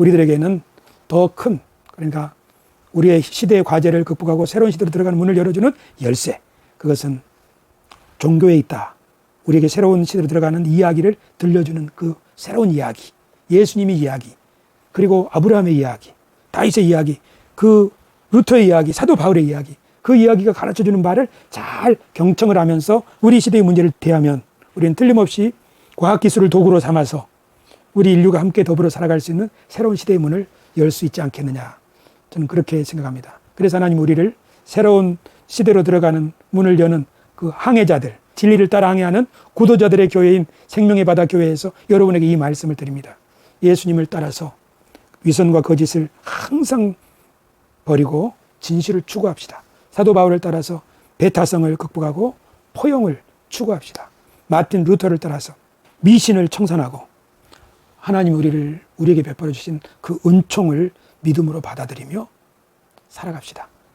우리들에게는 더 큰 그러니까 우리의 시대의 과제를 극복하고 새로운 시대로 들어가는 문을 열어주는 열쇠. 그것은 종교에 있다. 우리에게 새로운 시대로 들어가는 이야기를 들려주는 그 새로운 이야기. 예수님의 이야기. 그리고 아브라함의 이야기. 다윗의 이야기. 그 루터의 이야기. 사도 바울의 이야기. 그 이야기가 가르쳐 주는 바를 잘 경청을 하면서 우리 시대의 문제를 대하면 우리는 틀림없이 과학기술을 도구로 삼아서 우리 인류가 함께 더불어 살아갈 수 있는 새로운 시대의 문을 열 수 있지 않겠느냐. 저는 그렇게 생각합니다. 그래서 하나님 우리를 새로운 시대로 들어가는 문을 여는 그 항해자들, 진리를 따라 항해하는 구도자들의 교회인 생명의 바다 교회에서 여러분에게 이 말씀을 드립니다. 예수님을 따라서 위선과 거짓을 항상 버리고 진실을 추구합시다. 사도 바울을 따라서 배타성을 극복하고 포용을 추구합시다. 마틴 루터를 따라서 미신을 청산하고 하나님 우리를 우리에게 베풀어 주신 그 은총을 믿음으로 받아들이며 살아갑시다.